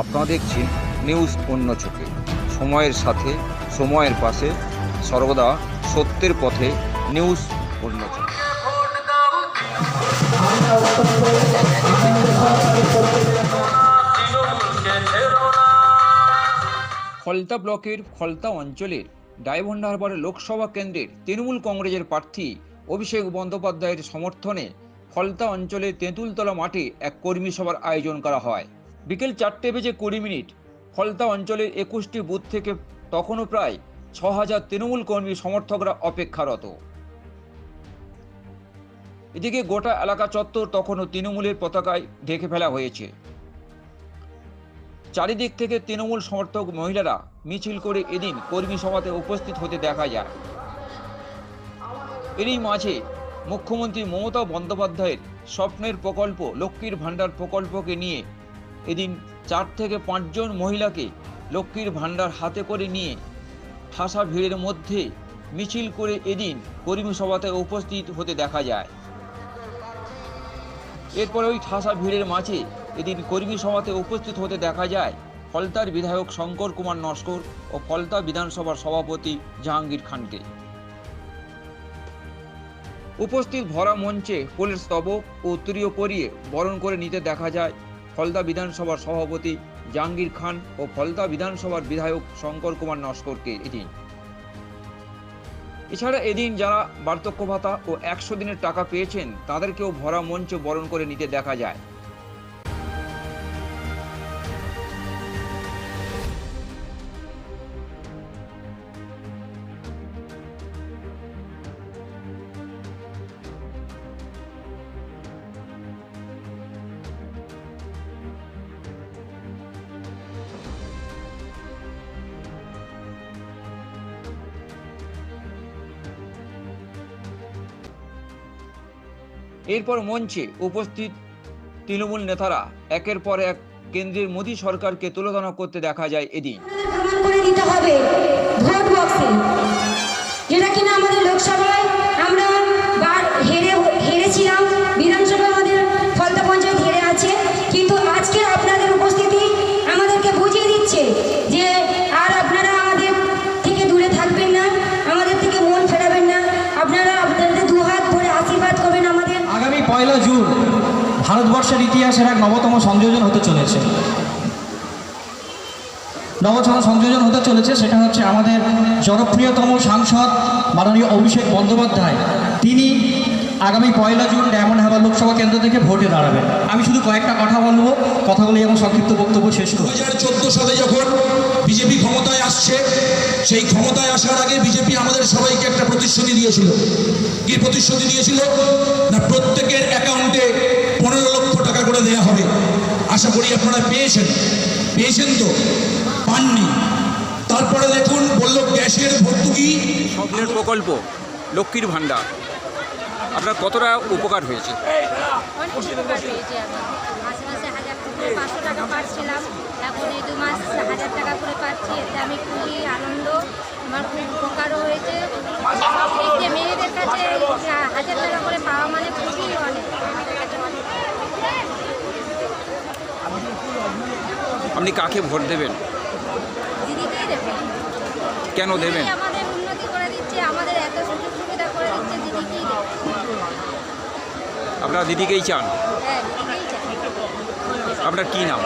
আপনারা দেখছেন নিউজ অন্য চোখে। সময়ের সাথে, সময়ের পাশে সর্বদা সত্যের পথে নিউজ অন্য চোখে। ফলতা ব্লকের ফলতা অঞ্চলের ডায়মন্ড হারবার লোকসভা কেন্দ্রের তৃণমূল কংগ্রেসের প্রার্থী অভিষেক বন্দ্যোপাধ্যায়ের সমর্থনে ফলতা অঞ্চলে তেঁতুলতলা মাঠে এক কর্মী সভার আয়োজন করা হয়। বিকেল চারটে বেজে কুড়ি মিনিট। ফলতা অঞ্চলের একুশটি বুথ থেকে তখনও প্রায় ছ হাজার তৃণমূল কর্মী সমর্থকরা অপেক্ষারত। এদিকে গোটা এলাকা চত্বর তখনও তৃণমূলের পতাকায় ঢেকে ফেলা হয়েছে। চারিদিক থেকে তৃণমূল সমর্থক মহিলারা মিছিল করে এদিন কর্মী সভাতে উপস্থিত হতে দেখা যায়। এরই মাঝে মুখ্যমন্ত্রী মমতা বন্দ্যোপাধ্যায়ের স্বপ্নের প্রকল্প, লক্ষ্মীর ভাণ্ডার প্রকল্পকে নিয়ে এদিন চার থেকে পাঁচজন মহিলাকে লক্ষ্মীর ভাণ্ডার হাতে করে নিয়ে ঠাসা ভিড়ের মধ্যে মিছিল করে এদিন কর্মী সভাতে উপস্থিত হতে দেখা যায়। এরপরে ওই ঠাসা ভিড়ের মাঝে এদিন কর্মী সভাতে উপস্থিত হতে দেখা যায় ফলতার বিধায়ক শঙ্কর কুমার নস্কর ও ফলতা বিধানসভার সভাপতি জাহাঙ্গীর খানকে। উপস্থিত ভরা মঞ্চে ফুলের স্তবক ও উত্তরীয় পরিয়ে বরণ করে নিতে দেখা যায় ফলতা বিধানসভার সভাপতি জাহাঙ্গীর খান ও ফলদা বিধানসভার বিধায়ক শঙ্কর কুমার নস্করকে এদিন। এছাড়া এদিন যারা বার্ধক্য ভাতা ও একশো দিনের টাকা পেয়েছেন, তাদেরকেও ভরা মঞ্চে বরণ করে নিতে দেখা যায়। এরপর মঞ্চে উপস্থিত তৃণমূল নেতারা একের পর এক কেন্দ্রের মোদী সরকারকে তুলোধনা করতে দেখা যায় এদিন। যেটা কিনা আমাদের লোকসভায় আমরা হেরে হেরেছিলাম, বিধানসভায় আমাদের ফলতা পঞ্চায়েত হেরে আছে কিন্তু আজকে আপনাদের উপস্থিতি আমাদেরকে বুঝিয়ে দিচ্ছে যে আর আপনারা আমাদের থেকে দূরে থাকবেন না আমাদের থেকে মন ফেরাবেন না আপনারা আপনাদের দুহাত ভরে আশীর্বাদ করবেন আমাদের আগামী পয়লা জুন ভারতবর্ষের ইতিহাসের এক নবতম সংযোজন হতে চলেছে। নবতম সংযোজন হতে চলেছে সেটা হচ্ছে আমাদের জনপ্রিয়তম সাংসদ মাননীয় অভিষেক বন্দ্যোপাধ্যায়। তিনি আগামী পয়লা জুন ডায়মন্ড হারবার লোকসভা কেন্দ্র থেকে ভোটে দাঁড়াবেন। আমি শুধু কয়েকটা কথা বলব, কথা বলে এবং সংক্ষিপ্ত বক্তব্য শেষ করব দু হাজার চোদ্দ সালে যখন বিজেপি ক্ষমতায় আসছে, সেই ক্ষমতায় আসার আগে বিজেপি আমাদের সবাইকে একটা প্রতিশ্রুতি দিয়েছিল। কি প্রতিশ্রুতি দিয়েছিল? না, প্রত্যেকের অ্যাকাউন্টে পনেরো লক্ষ টাকা করে দেয়া হবে আশা করি আপনারা পেয়েছেন। পেয়েছেন তো? পাননি। তারপরে দেখুন বলল গ্যাসের ভর্তুকি। স্বপ্নের প্রকল্প লক্ষ্মীর ভাণ্ডার। আপনার কতটা উপকার হয়েছে? পাঁচশো টাকা পাচ্ছিলাম এখন এই দু মাস হাজার টাকা করে পাচ্ছি এতে আমি খুবই আনন্দ আমার খুব উপকারও হয়েছে মেয়েদের কাছে হাজার টাকা করে পাওয়া মানে খুবই অনেক আমাদের কাছে অনেক আপনি কাকে ভোট দেবেন? কেন দেবেন? দিদি আমাদের উন্নতি করে দিচ্ছে আমাদের এত সুযোগ সুবিধা করে দিচ্ছে দিদিকেই আপনারা দিদিকেই চান? হ্যাঁ আপনার কি নাম?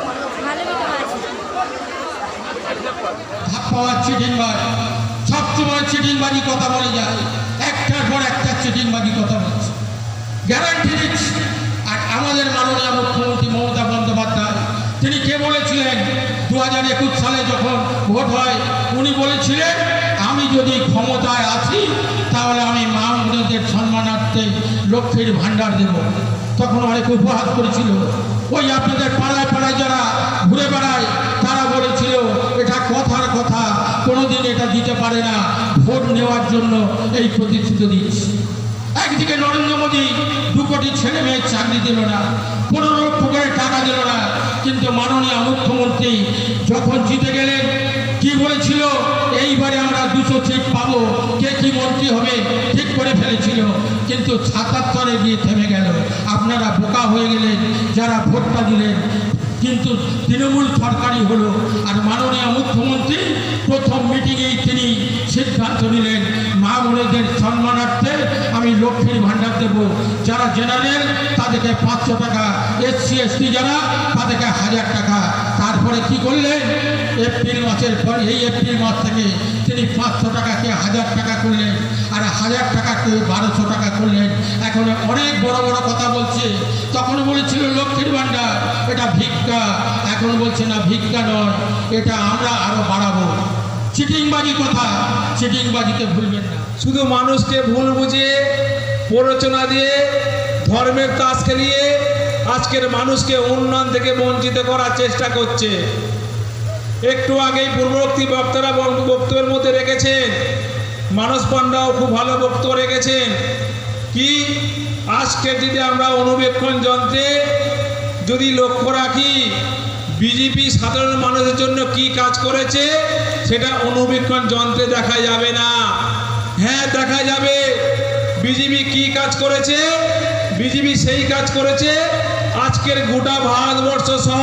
সবসময় চিটিংবাজি কথা বলে যায়। একটার পর একটা চিটিংবাজি কথা বলছে। গ্যারান্টি দিচ্ছি। আর আমাদের মাননীয় মুখ্যমন্ত্রী মমতা বন্দ্যোপাধ্যায় তিনি কে বলেছিলেন দু হাজার একুশ সালে যখন ভোট হয়, উনি বলেছিলেন, আমি যদি ক্ষমতায় আছি, তাহলে আমি মা বোনদের সম্মানার্থে লক্ষ্মীর ভাণ্ডার দেব। তখন অনেক উপহাস করেছিল। ওই আপনাদের পাড়ায় পাড়ায় যারা ঘুরে বেড়ায়, তারা বলেছিল, এটা কথার কথা, কোনোদিন এটা দিতে পারে না। ভোট নেওয়ার জন্য এই প্রতিশ্রুতি দিচ্ছে। একদিকে নরেন্দ্র মোদী দু কোটি ছেলে মেয়ের চাকরি দিল না লক্ষ করে টাকা দিল না। কিন্তু মাননীয় মুখ্যমন্ত্রী যখন জিতে গেলেন, কি বলেছিল? এইবারে আমরা দুশো সিট পাবো। কে কি মন্ত্রী হবে ঠিক করে ফেলেছিল। কিন্তু সাতাত্তরে গিয়ে থেমে গেল। আপনারা বোকা হয়ে গেলেন, যারা ভোটটা দিলেন। কিন্তু তৃণমূল সরকারই হলো। আর মাননীয় মুখ্যমন্ত্রী প্রথম সিদ্ধান্ত নিলেন, মা বোনেদের সম্মানার্থে আমি লক্ষ্মীর ভাণ্ডার দেব। যারা জেনারেল তাদেরকে পাঁচশো টাকা এসসি এসটি যারা, তাদেরকে হাজার টাকা। তারপরে কি করলেন? এপ্রিল মাসের পর, এই এপ্রিল মাস থেকে তিনি পাঁচশো টাকাকে হাজার টাকা করলেন, আর হাজার টাকাকে বারোশো টাকা করলেন। এখন অনেক বড় বড় কথা বলছে। তখন বলেছিল, লক্ষ্মীর ভাণ্ডার, এটা ভিক্ষা। এখন বলছে, না, ভিক্ষা নয়, এটা আমরা আরও বাড়াবো। চিটিংবাজি কথা চিটিংবাজিতে ভুলবেন না। শুধু মানুষকে ভুল বুঝিয়ে প্ররোচনা দিয়ে, ধর্মের তাস খেলিয়ে আজকের মানুষকে উন্নয়ন থেকে বঞ্চিত করার চেষ্টা করছে। একটু আগেই পূর্ববর্তী বক্তারা বক- বক্তব্যের মধ্যে রেখেছেন, মানস পান্ডাও খুব ভালো বক্তব্য রেখেছেন কি, আজকে যদি আমরা অনুবেক্ষণ যন্ত্রে যদি লক্ষ্য রাখি বিজেপি সাধারণ মানুষের জন্য কি কাজ করেছে? সেটা অনুবীক্ষণ যন্ত্রে দেখা যাবে না। হ্যাঁ দেখা যাবে। বিজেপি কি কাজ করেছে? বিজেপি সেই কাজ করেছে। আজকের গোটা ভারতবর্ষ সহ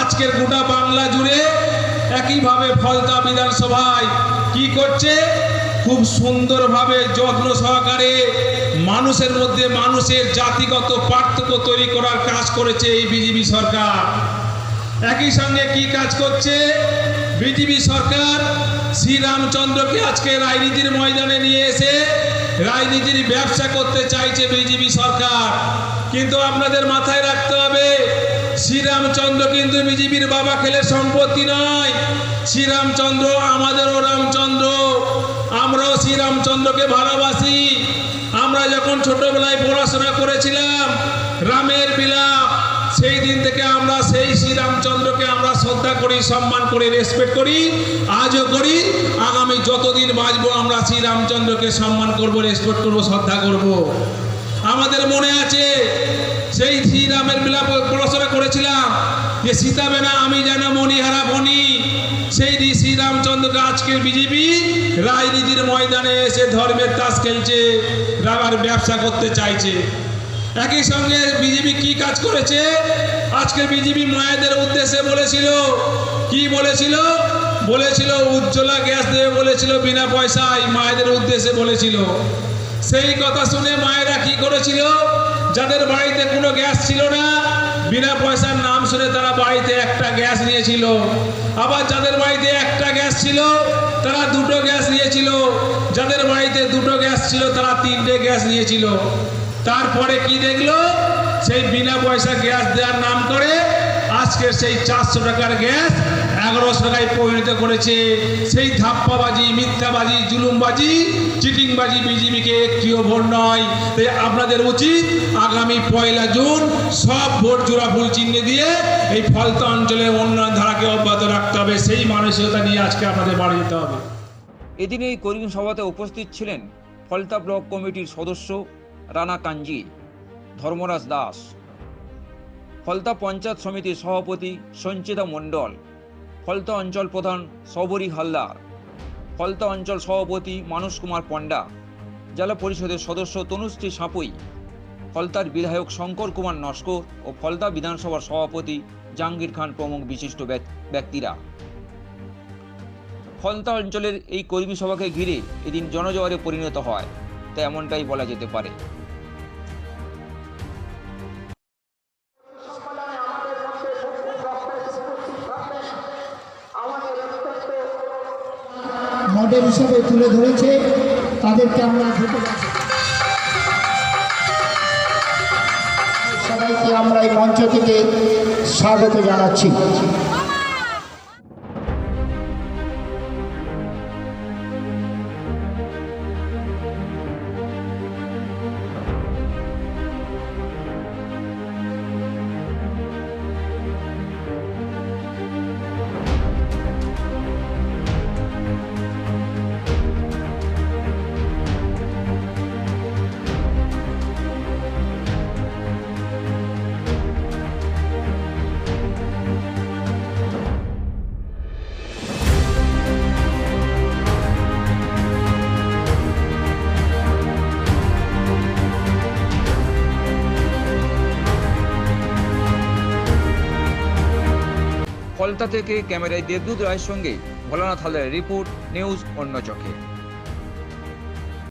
আজকের গোটা বাংলা জুড়ে একইভাবে ফলতা বিধানসভায় কি করছে? খুব সুন্দরভাবে যত্ন সহকারে মানুষের মধ্যে মানুষের জাতিগত পার্থক্য তৈরি করার কাজ করেছে এই বিজেপি সরকার। একই সঙ্গে কি কাজ করছে? বিজেপি সরকার শ্রীরামচন্দ্রকে আজকে রাজনীতির ময়দানে নিয়ে এসে রাজনীতির ব্যবসা করতে চাইছে বিজেপি সরকার। কিন্তু আপনাদের মাথায় রাখতে হবে, শ্রীরামচন্দ্র কিন্তু বিজেপির বাবা খেলে সম্পত্তি নয়। শ্রীরামচন্দ্র আমাদেরও রামচন্দ্র। আমরাও শ্রীরামচন্দ্রকে ভালোবাসি। আমরা যখন ছোটবেলায় পড়াশোনা করেছিলাম, রামের বিলাপ শ্রদ্ধা করি, সম্মান করি রেসপেক্ট করি, আজও করি, আগামী যতদিন বাঁচবো আমরা শ্রীরামচন্দ্রকে সম্মান করব রেসপেক্ট করব, শ্রদ্ধা করব। আমাদের মনে আছে, সেই শ্রীরামের বিলাপ পড়াশোনা করেছিলাম যে, সীতা বেনা, আমি যেন মণিহারা বনি। সেই শ্রীরামচন্দ্রকে আজকের বিজেপি রাজনীতির ময়দানে এসে ধর্মের তাস খেলছে, রাবার ব্যবসা করতে চাইছে। একই সঙ্গে বিজেপি কি কাজ করেছে? আজকে বিজেপি মায়েদের উদ্দেশ্যে বলেছিল, কি বলেছিল? বলেছিল, উজ্জ্বলা গ্যাস দেবে বলেছিল বিনা পয়সায়, মায়েদের উদ্দেশ্যে বলেছিল। সেই কথা শুনে মায়েরা কি করেছিল? যাদের বাড়িতে কোনো গ্যাস ছিল না, বিনা পয়সার নাম শুনে তারা বাড়িতে একটা গ্যাস নিয়েছিল। আবার যাদের বাড়িতে একটা গ্যাস ছিল, তারা দুটো গ্যাস নিয়েছিল। যাদের বাড়িতে দুটো গ্যাস ছিল, তারা তিনটে গ্যাস নিয়েছিল। তারপরে কি দেখল? সেই বিনা পয়সা গ্যাস দেওয়ার নাম করে আজকে সেই চারশো টাকার গ্যাস এগারোশো টাকায় পরিণত করেছে। সেই ধাপ্পাবাজি, মিথ্যাবাজি, জুলুমবাজি, চিটিংবাজি বিজেপিকে একটিও ভোট নয়। তাই আপনাদের উচিত আগামী পয়লা জুন সব ভোট জোড়া ফুল চিহ্ন দিয়ে এই ফলতা অঞ্চলের উন্নয়ন ধারাকে অব্যাহত রাখতে হবে। সেই মানসিকতা নিয়ে আজকে আপনাদের বাড়ি যেতে হবে। এদিন এই কর্মী সভাতে উপস্থিত ছিলেন ফলতা ব্লক কমিটির সদস্য রানা কাঞ্জি ধর্মরাজ দাস। ফলতা পঞ্চায়েত সমিতির সভাপতি সঞ্চিতা মণ্ডল। ফলতা অঞ্চল প্রধান সবরী হালদার। ফলতা অঞ্চল সভাপতি মানস কুমার পণ্ডা। জেলা পরিষদের সদস্য তনুশ্রী সাঁপুই। ফলতার বিধায়ক শঙ্কর কুমার নস্কর ও ফলতা বিধানসভার সভাপতি জাহাঙ্গীর খান প্রমুখ বিশিষ্ট ব্যক- ব্যক্তিরা। ফলতা অঞ্চলের এই কর্মী সভাকে ঘিরে এদিন জনজোয়ারে পরিণত হয়, তা এমনটাই বলা যেতে পারে। তুলে ধরেছে তাদেরকে আমরা সবাইকে আমরা এই মঞ্চ থেকে স্বাগত জানাচ্ছি। ফলতা থেকে ক্যামেরায় দেবদূত রায়ের সঙ্গে ভোলানাথ হালদারের রিপোর্ট নিউজ অন্য চোখে।